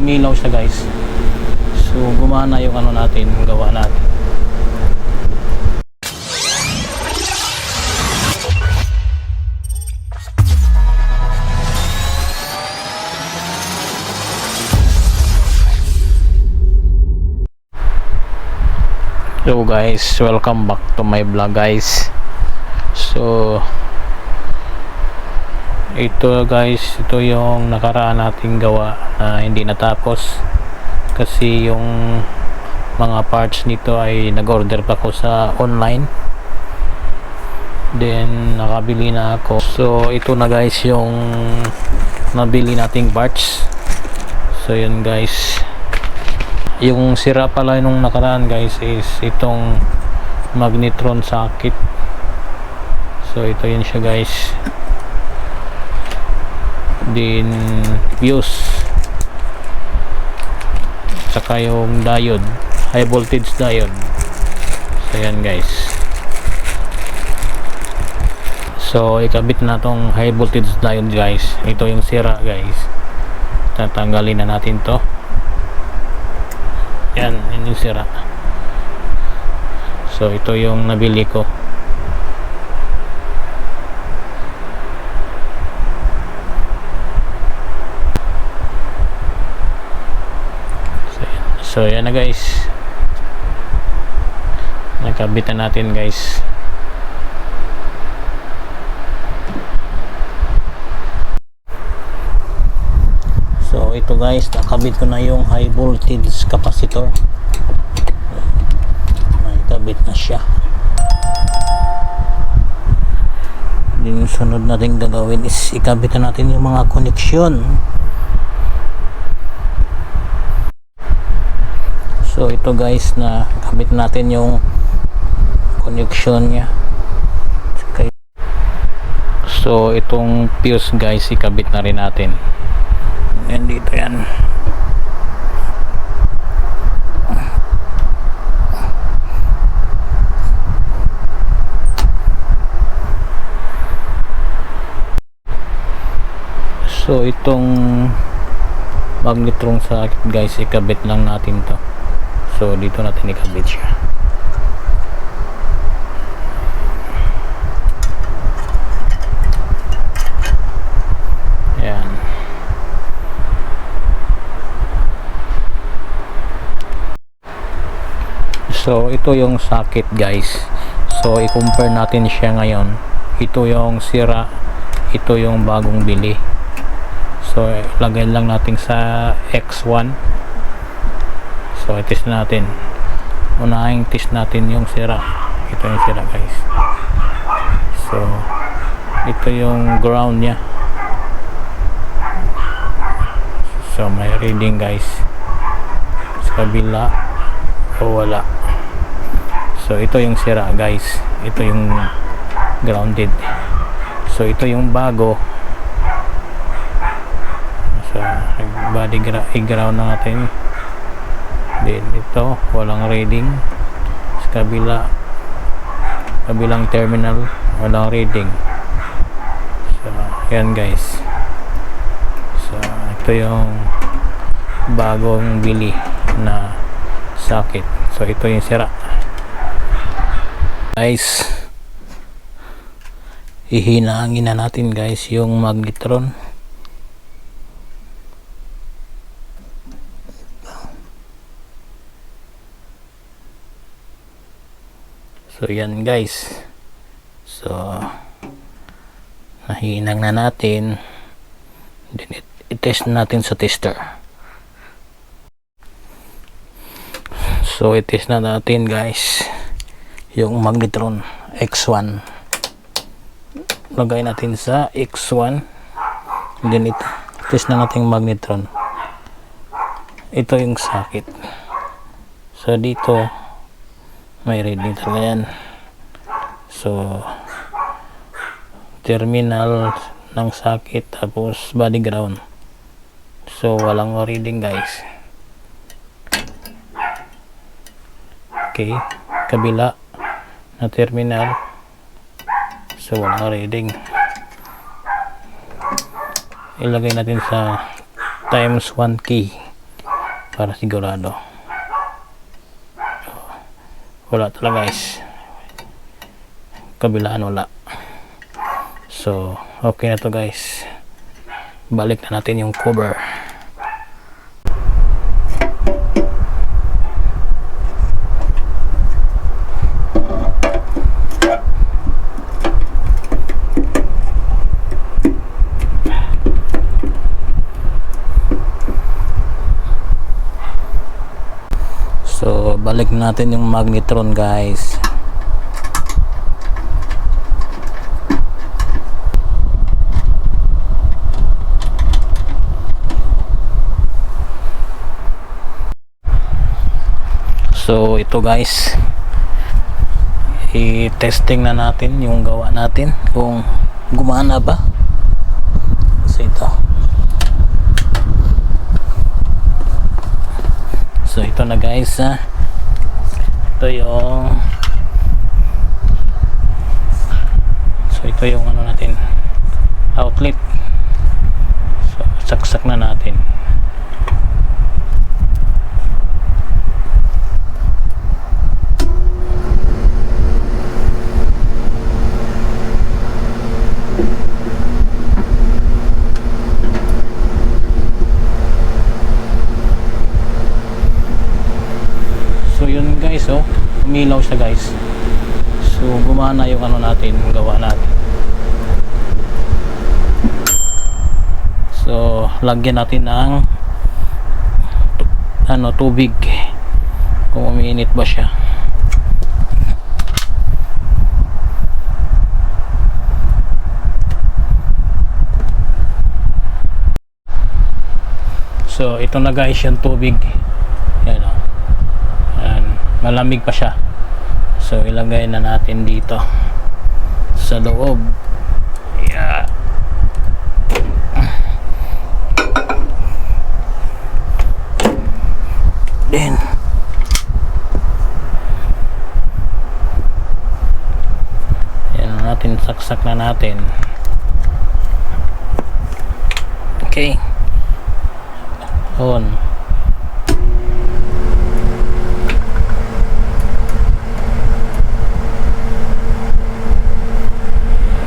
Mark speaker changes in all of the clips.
Speaker 1: umilaw siya guys. So gumana yung ano natin yung gawa natin. So guys, welcome back to my vlog guys. So ito guys, ito yung nakaraan nating gawa na hindi natapos kasi yung mga parts nito ay nag-order pa ko sa online. Then nakabili na ako. So ito na guys yung nabili nating parts. So yun guys yung sira pala nung nakaraan guys is itong magnetron socket so ito yun siya guys din fuse. Saka yung diode high voltage diode. So yan guys. So ikabit na tong high voltage diode guys. Ito yung sira guys. Tatanggalin na natin to. Yan, yun yung sira. So, ito yung nabili ko. So, yan. Na guys. Nagkabitan natin guys. So ito guys, nakabit ko na yung high voltage capacitor. Nakabit na siya. Yung sunod natin gagawin is ikabit na natin yung mga koneksyon. So ito guys na kabit natin yung connection niya. So itong fuse guys ikabit na rin natin. Yan dito yan. So itong magnetron sa guys ikabit lang natin to. So dito natin ikabit siya. So ito yung socket guys. So i-compare natin siya ngayon. Ito yung sira, ito yung bagong bili. So lagay lang natin sa X1. So i-test natin. Unahin test natin yung sira. Ito yung sira guys. So ito yung ground niya. So may reading guys. Sa kabila o wala. So ito yung sira guys. Ito yung grounded. So ito yung bago. So body gra i-ground na natin. Then ito walang reading. Sa kabila kabilang terminal walang reading. So yan guys. So ito yung bagong bili na socket. So ito yung sira guys ihinaangin na natin guys yung magnetron so yan guys. So nahinang na natin. Then it- itest natin sa tester. So itest na natin guys yung magnetron X1 lagay natin sa X1 then ito test na natin magnetron. Ito yung socket. So dito may reading talaga yan? So terminal ng socket tapos body ground. So walang reading guys. Okay kabila na terminal. So walang reading. Ilagay natin sa times 1 key para sigurado wala talaga guys. Kabilaan wala. So okay na to guys. Balik na natin yung cover balik natin yung magnetron guys. So, ito guys. I-testing na natin yung gawa natin kung gumana ba. So, ito. So ito na guys ha. Ito yung So ito yung ano natin outlet. So saksak na natin. So yun guys oh, umilaw siya guys. So gumana yung ano natin, yung gawa natin. So lagyan natin ng ano tubig kung umiinit ba siya. So ito na guys yung tubig. Malamig pa siya. So ilagay na natin dito sa loob. Yeah. Then Yan na natin, saksak na natin. Okay. On.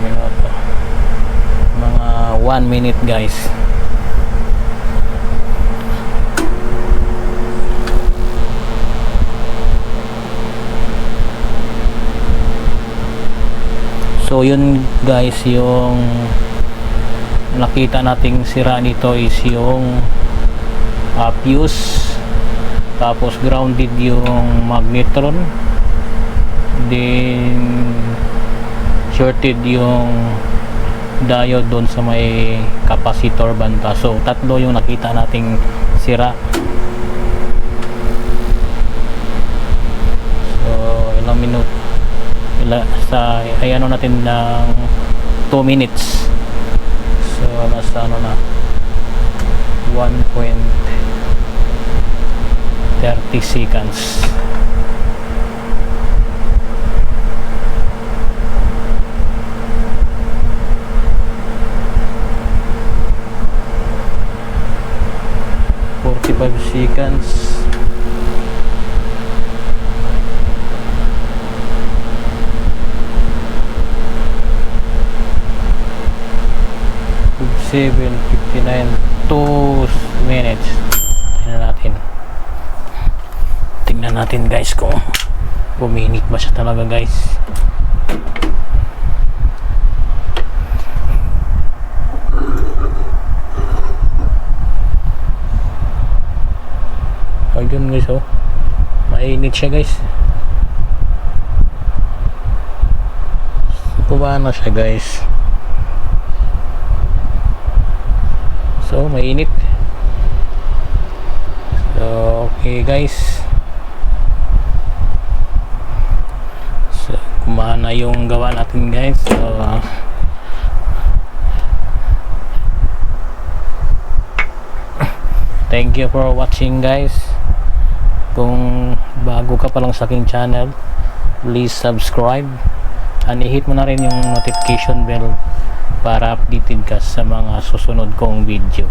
Speaker 1: minuto mga 1 minute guys. So yun guys yung nakita nating sira nito is yung uh, fuse. Tapos grounded yung magnetron. Then shorted yung diode doon sa may capacitor banda so tatlo yung nakita nating sira. So ilang minute? Ila, sa ay ano natin ng 2 minutes. So nasa ano na? 1.30 seconds Forty-five seconds. Seven fifty-nine, two minutes. Tingnan natin. Tingnan natin guys kung puminit ba siya talaga guys. Ayun guys oh. Mainit siya guys. Kumana siya guys. So, mainit. So, okay guys. So, kumana yung gawa natin guys. So, thank you for watching guys. Kung bago ka pa lang sa aking channel, please subscribe and i-hit mo na rin yung notification bell para updated ka sa mga susunod kong video.